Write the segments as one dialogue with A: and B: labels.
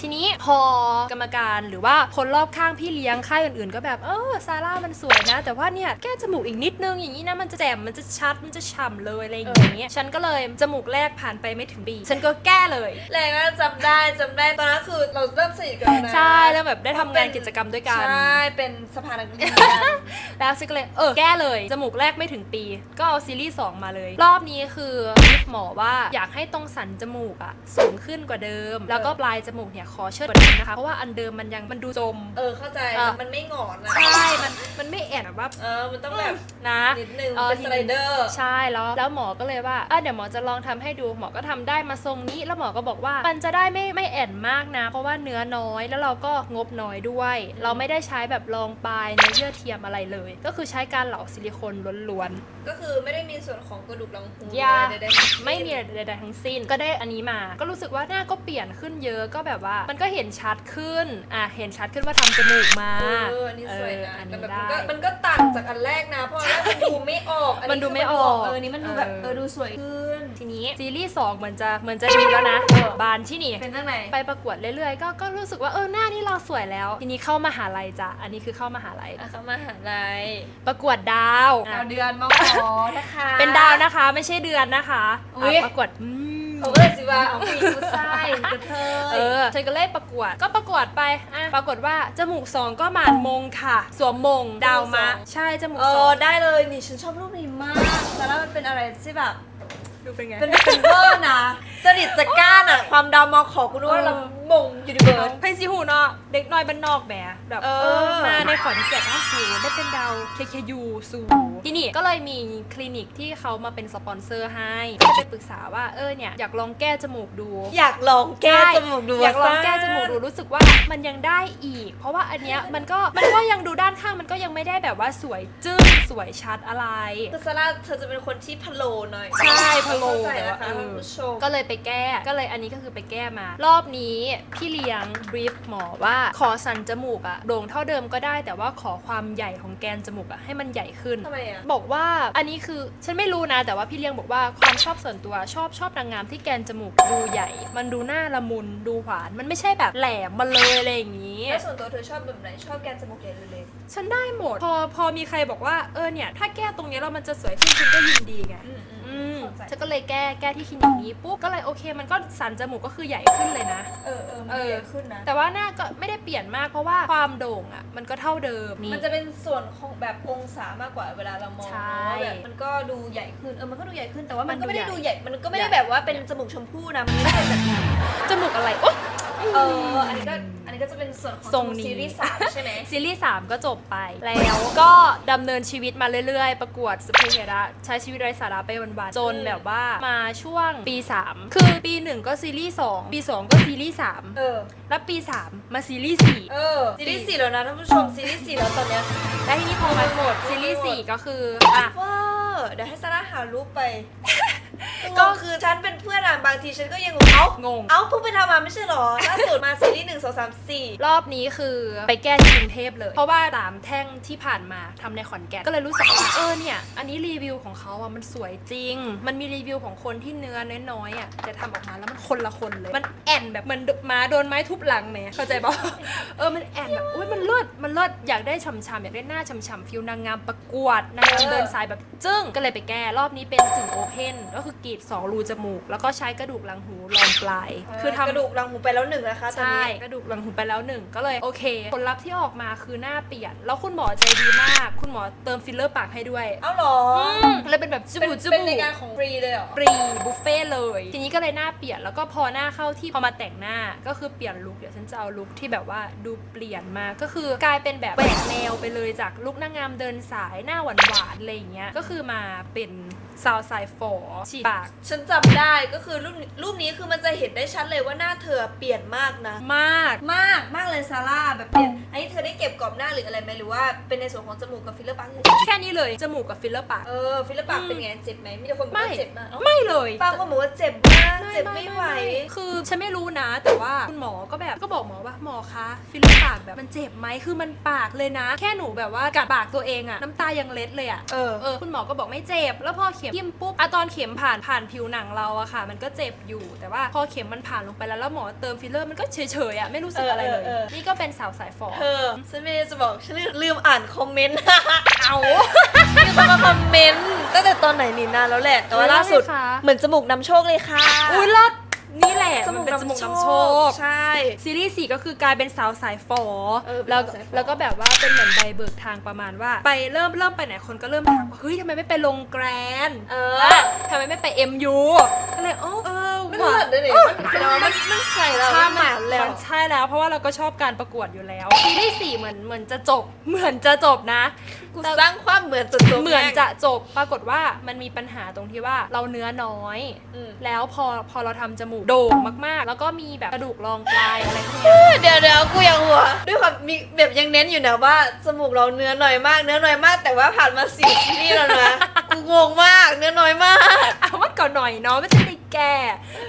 A: ทีนี้พอกรรมการหรือว่าคนรอบข้างพี่เลี้ยงค่ายอื่นๆ ก็แบบเออซาร่ามันสวยนะ แต่ว่าเนี่ยแก้จมูกอีกนิดนึงอย่างนี้นะมันจะแจ่มมันจะชัดมันจะฉ่ำเลยอะไรอย่างเงี้ยฉันก็เลยจมูกแรกผ่านไปไม่ถึงปีฉันก็แก้เลย
B: แรงก็จำได้จำได้ตอนนั้นคือเราเริ่มสนิทกันนะ
A: ใช่แล้วแบบได้ทำงานกิจกรรมด้วยกัน
B: ใช่เป็นสภานักเรียน
A: แล้วซิก็เลยเออแก้เลย จมูกแรกไม่ถึงปี ก็เอาซีรีส์2มาเลย รอบนี้คือรีฟหมอว่าอยากให้ตรงสันจมูกอะสูงขึ้นกว่าเดิม แล้วก็ปลายจมูกเนี่ยขอเชิดกว่าเดิมนะคะ เพราะว่าอันเดิมมันยังมันดูจม
B: เออเข้าใจ
A: เออ
B: มันไม่หงอนอะ
A: ใช่มันมันไม่แอนแบบว่า
B: เออมันต้องแบบ
A: นะ
B: นิดนึง
A: เออ
B: เป็นสไลเดอร์
A: ใช่แล้วแล้วหมอก็เลยว่าอะเดี๋ยวหมอจะลองทำให้ดูหมอก็ทำได้มาทรงนี้ แล้วหมอก็บอกว่ามันจะได้ไม่ไม่แอนมากนะ เพราะว่าเนื้อน้อยแล้วเราก็งบน้อยด้วย เราไม่ได้ใช้แบบรองปลายเนื้อเยื่อเทียมอะไรเลย ก็คือใช้การเหลาซิลิโคนล้วน
B: ก็คือไม่ได้มีส่วนของกระดูกหลังหู
A: ยา
B: ใดๆทั้งสิ้น
A: ๆไม่มีอะไรใดๆทั้งสิ้นก็ได้อันนี้มา ก็รู้สึกว่าหน้าก็เปลี่ยนขึ้นเยอะก็แบบว่ามันก็เห็นชัดขึ้น อะ เห็นชัดขึ้นว่าทำจมูกมา
B: เอออันนี้สวยนะ
A: เอออัน
B: แต่
A: นี้
B: แบบ
A: ได้
B: มันก็มันก็ต่างจากอันแรกนะ เพราะอันแรกมันดูไม่ออก
A: มันดูไม่ออก
B: เออนี่มันดูแบบ
A: เออ
B: เออดูสวยขึ้น
A: ทีนี้ซีรีส์สองเหมือนจะเหมือนจะดีแล้วนะ
B: เออ
A: บานที่นี่
B: เป็นตั้งไหน
A: ไปประกวดเรื่อยๆ ก็ก็รู้สึกว่าเออหน้านี่เราสวยแล้ว ทีนี้เข้ามหาลัยจ้ะ อันนี้คือเข้ามหาลัย
B: อะเขามาหาลัย
A: ประกวดดาว
B: ดาวเดือนมาขอนะคะ
A: เป็นดาวนะคะ ไม่ใช่เดือนนะคะ
B: อุ๊ย
A: อะประกวดอืม
B: เขาก็เลยสิว่าเอาผู้หญิงผู้ชายกระเทย
A: เออฉันก็เลยประกวด ก็ประกวดไปอะปรากฏว่าจมูกสองก็หมานมงค่ะ สวมมงดาวมะ ใช่จมูก
B: เอ
A: สอ
B: องได้เลยนี่ฉันชอบรูปนี้มากแต่แล้วมันเป็นอะไรที่แบบ
A: ดูเป็นไง
B: เป็นเป็นเวอร์นะสนิทจะกล้านอะความดาวมอขอกูรู้ว่าเรา มงยูนิเวิร์ส
A: เพนซิหูเนาะเด็กน้อยบ้านนอกแหมแบบ
B: เอ
A: เอ
B: อ
A: อมาในขอนแก่นอ้าวสูได้เป็นดาว KKU สูที่นี่ก็เลยมีคลินิกที่เขามาเป็นสปอนเซอร์ให้ก็เลยไปปรึกษาว่าเออเนี่ยอยากลองแก้จมูกดู
B: อยากลองแก้จมูกดู
A: อยากลองะแก้จมูกดูรู้สึกว่ามันยังได้อีก เพราะว่าอันเนี้ยมันก็มันก็ยังดูด้านข้างมันก็ยังไม่ได้แบบว่าสวยจึ้งสวยชัดอะไร
B: คือซาร่าเธอจะเป็นคนที่พะโลหน่อย
A: ใช่พะโล
B: เข้าใจนะคะ
A: เออ
B: ท่านผู้ชม
A: ก็เลยไปแก้ก็เลยอันนี้ก็คือไปแก้มารอบนี้พี่เลี้ยงบรีฟหมอว่าขอสันจมูกอะโด่งเท่าเดิมก็ได้ แต่ว่าขอความใหญ่ของแกนจมูกอะให้มันใหญ่ขึ้น
B: ทำไมอะ
A: บอกว่าอันนี้คือฉันไม่รู้นะแต่ว่าพี่เลี้ยงบอกว่าความชอบส่วนตัวชอบชอบนางงามที่แกนจมูกดูใหญ่ มันดูหน้าละมุนดูหวานมันไม่ใช่แบบแหลมมาเลยอะไรอย่างนี้
B: แล้วส่วนตัวเธอชอบแบบไหนชอบแกนจมูกใหญ่หรือเล็ก
A: ฉันได้หมด พอพอมีใครบอกว่าเออเนี่ย ถ้าแก้ตรงนี้แล้วมันจะสวยขึ้นฉันก็ยินดีไง
B: อืมอืม
A: อืม
B: เข้าใจ
A: ฉันก็เลยแก้แก้ที่คลินิกนี้ปุ๊บก็เลยโอเค มันก็สันจมูกก็คือใหญ่ขึ้นเลยนะ
B: เออเออมัน
A: เออ
B: ใหญ่ขึ้นนะ
A: แต่ว่าหน้าก็ไม่ได้เปลี่ยนมากเพราะว่าความโด่งอะมันก็เท่าเดิมนี่
B: มันจะเป็นส่วนของแบบองศามากกว่าเวลาเรามอง
A: ใช่
B: ว่าแบบมันก็ดูใหญ่ขึ้นเออมันก็ดูใหญ่ขึ้นแต่ว่ามัน
A: มัน
B: ก็ไม่ได้
A: ดู
B: ดู
A: ให
B: ให
A: ญ่
B: ญ่มันก็ไม่ได้
A: ใหญ่
B: แบบว่าเป็นจมูกชมพู่นะมันไม่ได้แบบนั้น
A: จมูกอะไรโอ๊ย
B: เออ อันนี้ก็ อันนี้ก็จะเป็นส่วนของ
A: ทรงนี้
B: ซีรีส์สามใช่ไหม
A: ซีรีส์3ก็จบไปแล้วก็ดำเนินชีวิตมาเรื่อยๆ ประกวดสเปเชียระใช้ชีวิตไร้สาระไปวันๆจน
B: อืม
A: แบบว่ามาช่วงปี 3 คือปี 1 ก็ซีรีส์2ปี 2 ก็ซีรีส์
B: เออ
A: 3แล้วปี 3 มาซีรีส์4
B: เออ ซีรีส์สี่แล้วนะท่านผู้ชม ซีรีส์สี่แล้วตอนเนี้ย
A: แล้วทีนี้พอมาหมดซีรีส์4ก็คืออะ
B: เว อร์เดี๋ยวให้ซาร่าหารูปไป ก็คือฉันเป็นเพื่อนอะบางทีฉันก็ยังงงเอ้าง
A: ง
B: เอ้าเพิ่งไปทำมาไม่ใช่เหรอล่าสุดมาซีรีส์หนึ่งสองสามสี่
A: รอบนี้คือไปแก้ที่กรุงเทพเลย เพราะว่าสามแท่งที่ผ่านมาทำในขอนแก่นก็เลยรู้สึกว่าเออเนี่ย อันนี้รีวิวของเขาอะมันสวยจริง มันมีรีวิวของคนที่เนื้อน้อยๆอะแต่ทำออกมาแล้วมันคนละคนเลย มันแอนแบบเหมันหมาโดนไม้ทุบหลังแหมเข้าใจปะ เออมันแอนแบบอุ้ยมันเลิศมันเลิศอยากได้ฉ่ำๆอยากได้หน้าฉ่ำๆฟิลนางงามประกวดนางงามเดินสายแบบจึ้งก็เลยไปแก้รอบนี้เป็นถึงโอเพนก็คือกรีดสองรูจมูก แล้วก็ใช้กระดูกหลังหูรองปลาย คือทำ
B: กระดูกรังหูไปแล้วหนึ่งนะคะตอน
A: ใช่
B: นี้
A: กระดูกหลังหูไปแล้วหนึ่งก็เลยโอเค ผลลัพธ์ที่ออกมาคือหน้าเปลี่ยน แล้วคุณหมอใจดีมาก คุณหมอเติมฟิลเลอร์ปากให้ด้วย
B: เอ้าเหรอ
A: อืมเลยเป็นแบบจุ
B: เป็น
A: บูจุ
B: เป็น
A: บู
B: ในงานของฟรีเลยเหรอ
A: ฟรีบุฟเฟ่ต์เลย ทีนี้ก็เลยหน้าเปลี่ยนแล้วก็พอหน้าเข้าที่พอมาแต่งหน้าก็คือเปลี่ยนลุคเดี๋ยวฉันจะเอาลุคที่แบบว่าดูเปลี่ยนมาก็คือกลายเป็นแบบแหวกแนวไปเลยจากลุคนางงามเดินสายหน้าหวานหวานๆอะไรอย่างเงี้ยก็คือมาเป็นซาวไซฟอฉีดปาก
B: ฉันจำได้ก็คือรูปนี้รูปนี้คือมันจะเห็นได้ชัดเลยว่าหน้าเธอเปลี่ยนมากนะ
A: มาก
B: มากมากเลยซาร่าแบบเปลี่ยนอันนี้ เธอได้เก็บกรอบหน้าหรืออะไรไหมหรือว่าเป็นในส่วนของจมูกกับฟิลเลอร์ปากเฉย
A: แค่นี้เลย จมูกกับฟิลเลอร์ปาก
B: เออ ฟิลเลอร์ปากเป็นไงเจ็บไหมมีแต่คนบอก
A: ไม่
B: ว่าเจ็บมากเอ้า
A: ไม่เลย
B: บางคนบอกว่าเจ็บมากเจ็บไม่ไหว
A: คือฉันไม่รู้นะ แต่ว่าคุณหมอก็แบบก็บอกหมอว่าหมอคะฟิลเลอร์ปากแบบมันเจ็บไหมคือมันปากเลยนะ แค่หนูแบบว่ากัดปากตัวเองอะน้ำตายังเล็ดเลยอะ
B: เออ
A: เออคุณหมอก็บอกไม่เจ็บ แล้วพอเขียนข็มทิ่มปุ๊บอะตอนเข็มผ่านผ่านผิวหนังเราอะค่ะ มันก็เจ็บอยู่ แต่ว่าพอเข็มมันผ่านลงไปแล้วแล้วหมอเติมฟิลเลอร์มันก็เฉยๆอะไม่รู้สึกอะไรเลย
B: เออเออเออ
A: นี่ก็เป็นสาวสายฝอ
B: เธอฉันไม่ได้จะบอกฉันลืมอ่านคอมเมนต์
A: เอา
B: มีคนมาคอมเมนต์ตั้งแต่ตอนไหนนี่นานแล้วแหละ แต่ว่าล่าสุด
A: เออค่ะ
B: เหมือนจมูกนำโชคเลยค่ะ
A: อุ้ยเลิศ นี่แหละ
B: จมูก
A: มันเป็นจมูก
B: นำ
A: นำ
B: โช
A: โช
B: ค
A: ค
B: ใช่
A: ซีรีส์สี่ก็คือกลายเป็นสาวสายฝอ
B: เออเป็น
A: แล้ว
B: สาวสายฝอ
A: แล้วก็แบบว่าเป็นเหมือนใบเบิกทางประมาณว่า ไปเริ่มเริ่มไปไหนคนก็เริ่มถามว่าเฮ้ยทำไมไม่ไปลงแกรนด์
B: เอ
A: อะ
B: อ
A: ทำไมไม่ไป MU ก็เลยโอ้เออ
B: มัน
A: ว่ะ
B: เลิศด้วยนี่มันแสดงว่ามันมันใช่แล้ว
A: ใช่
B: มันหมานแล้ว
A: มันใช่แล้วเพราะว่าเราก็ชอบการประกวดอยู่แล้วซีรีส์สี่เหมือนเหมือนจะจบเหมือนจะจบนะ
B: กูสร้างความเหมือนจนจบ
A: เหมือนจะจบปรากฏว่ามันมีปัญหาตรงที่ว่าเราเนื้อน้อย
B: อืม
A: แล้วพอพอเราทำจมูกโด่งมากๆ แล้วก็มีแบบกระดูกรองปลายอะไรพวกเนี้ย
B: เดี๋ยวเดี๋ยวกูยังหัวด้วยความมีแบบยังเน้นอยู่นะว่าจมูกเราเนื้อน้อยมาก เนื้อน้อยมาก แต่ว่าผ่านมาสี่ซีรีส์แล้วนะกูงงมากเนื้อน้อยมาก
A: เอาวัดก่อนหน่อยเนาะไม่ใช่ได้แก่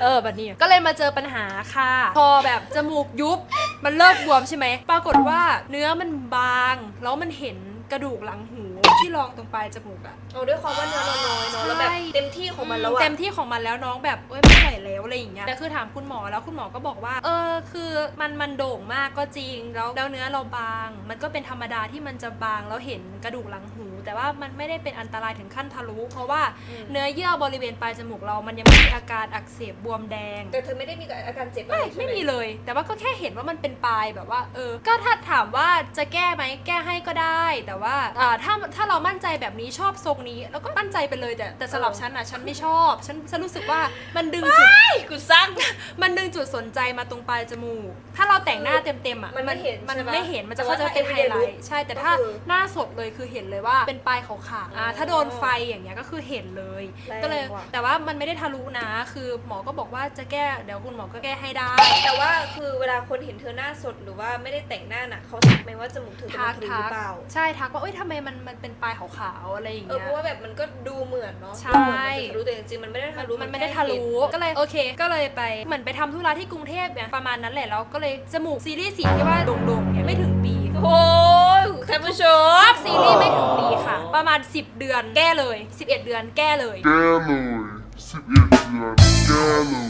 A: เออแบบนี้ก็เลยมาเจอปัญหาค่ะ พอแบบจมูกยุบมันเลิกบวมใช่ไหมปรากฏว่าเนื้อมันบางแล้วมันเห็น กระดูกหลังหูที่รองตรงปลายจมูกอะ
B: เอาด้วยความว่าเนื้อเราน้อยเนาะแล้วแบบ
A: ใช่
B: เต็มที่ของมันแล้วอะ
A: เต็มที่ของมันแล้วน้องแบบเอ้ยไม่ไหวแล้วอะไรอย่างเงี้ยแต่คือถามคุณหมอแล้วคุณหมอก็บอกว่า เออคือมันมันโด่งมากก็จริงแล้วแล้วเนื้อเราบาง มันก็เป็นธรรมดาที่มันจะบางแล้วเห็นกระดูกหลังหู แต่ว่ามันไม่ได้เป็นอันตรายถึงขั้นทะลุ เพราะว่า
B: อืม
A: เนื้อเยื่อบริเวณปลายจมูกเรามันยังไม่มีอาการอักเสบบวมแดง
B: แต่เธอไม่ได้มีอาการเจ็บอะ
A: ไม่
B: รใช่ห
A: ไม่มีเลย แต่ว่าก็แค่เห็นว่ามันเป็นปลายแบบว่า เออ ก็ถ้าถามว่าจะแก้ไหมแก้ให้ก็ได้ แต่ว่าอ่าถ้าถ้าเรามั่นใจแบบนี้ชอบทรงนี้ แล้วก็มั่นใจไปเลยแต่แต่สำหรับฉันอะฉันไม่ชอบฉันฉันรู้สึกว่ามันดึงจุด
B: กูสร้าง
A: มันดึงจุดสนใจมาตรงปลายจมูก ถ้าเราแต่งหน้าเต็มๆอะ
B: มันไม่เห็น
A: มัน
B: ใช่ปะ
A: ไม่เห็นมันจะ
B: แต่ว่า
A: เข้าใจเป็นไฮ
B: ถ้า
A: ไล
B: everyday
A: ท์ ใช่ แต่ถ้า
B: ก็คือ
A: หน้าสดเลยคือเห็นเลยว่าเป็นปลายขาวๆอ่า
B: อ๋อ
A: ถ้าโดนไฟอย่างเงี้ยก็คือเห็นเลย
B: แรง
A: ก็เลย
B: ว่ะ
A: แต่ว่ามันไม่ได้ทะลุนะ คือหมอก็บอกว่าจะแก้เดี๋ยวคุณหมอก็แก้ให้ได้
B: แต่ว่าคือเวลาคนเห็นเธอหน้าสดหรือว่าไม่ได้แต่งหน้าน่ะเขาทักไหมว่าจมูกเธอกำลั
A: ทั
B: ง
A: ก
B: ทะลุห
A: ทั
B: รื
A: ก
B: อเปล่า
A: ใช่ทักว่าเอ้ยทำไมมันมันเป็นปลายขาวๆอะไรอย่าง
B: เออ
A: เงี้
B: เพ
A: ย
B: ราะว่าแบบมันก็ดูเหมือนเนาะ
A: ใช่
B: ดูเหมือนมันจะทะลุแต่จริงๆมันไม่ได้ทะลุ
A: มันไม่ได้
B: แค่
A: ทะลุ
B: เห็น
A: ก็เลยโอเค ก็เลยไปเหมือนไปทำธุระที่กรุงเทพเนี่ยประมาณนั้นแหละแล้วก็เลยจมูกซีรีส์สีที่ว่าโด่งๆเนี่ยไม่ถึงปี
B: โอ้ย ท่านผู้ชม
A: ภาพซีรีส์ไม่ถึงปีค่ะ ประมาณ 10 เดือนแก้เลย 11 เดือนแก้เลย
C: Gallery, สิบเอ็ดเดือน Gallery.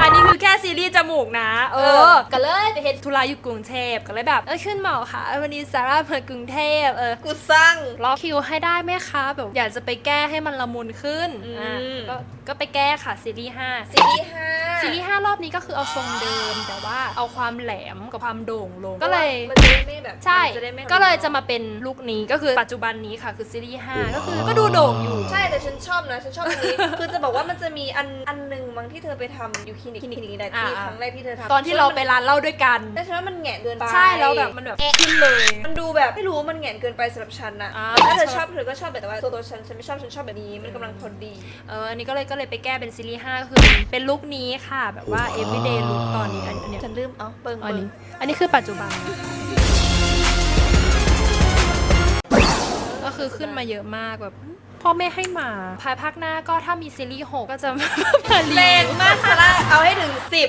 A: อันนี้คือแค่ซีรีส์จมูกนะเออ ก็เลยไปเฮ็ดธุระอยู่กรุงเทพก็เลยแบบ เออขึ้นหมอค่ะวันนี้ซาร่ามากรุงเทพเออ
B: กูสร้าง
A: ล็อกคิวให้ได้ไหมคะแบบอยากจะไปแก้ให้มันละมุนขึ้น
B: อืม
A: อะก็ก็ไปแก้ค่ะซีรีส์5
B: ซีรีส์ห้า
A: ซีรีส์5รอบนี้ก็คือเอาทรงเดิม แต่ว่าเอาความแหลมกับความโด่งลงก็เลย
B: มันจะได้ไม่แบบ
A: ใช่
B: มันจะได้ไม่
A: ก็เลยจะมาเป็นลุคนี้ก็คือปัจจุบันนี้ค่ะคือซีรีส์5ก็คือก็ดูโด่งอยู่
B: ใช่แต่ฉันชอบนะฉันชอบอันนี้ คือจะบอกว่ามันจะมีอันอันหนึ่งบางที่เธอไปทำอยู่คลินิกคลินิกนี้แหละที่
A: อ่า
B: ครั้งแรกที่เธอทำ
A: ตอนที่เราไปร้านเหล้าด้วยกัน
B: แต่ฉันว่ามันแหงนเกินไป
A: ใช่แล้วแบบมันแบบขึ้นเลย
B: มันดูแบบไม่รู้ว่ามันแหงนเกินไปสำหรับฉันนะ
A: อ่า
B: แต่ถ้าเธอ
A: ช
B: ช
A: อ
B: อ
A: บบ
B: เธอก็ชอบแต่ว่าตัวตัวฉันฉันไม่ชอบฉันชอบแบบนี้มันกำลังพอดี
A: เอออันนี้ก็เลยก็เลยไปแก้เป็นซีรีส์5ก็คือเป็นลุคนี้ค่ะแบบว่า everyday look ตอนนี้อันอันเนี้ย
B: ฉันลืมเอ้าเบิ่ง
A: อัน
B: เบิ่ง
A: นี้อันนี้คือปัจจุบัน ก็คือขึ้นมาเยอะมากแบบพ่อแม่ให้มาภายภาคหน้าก็ถ้ามีซีรีส์หกก็จะมารี
B: แรงมากซาร่าเอาให้ถึงสิบ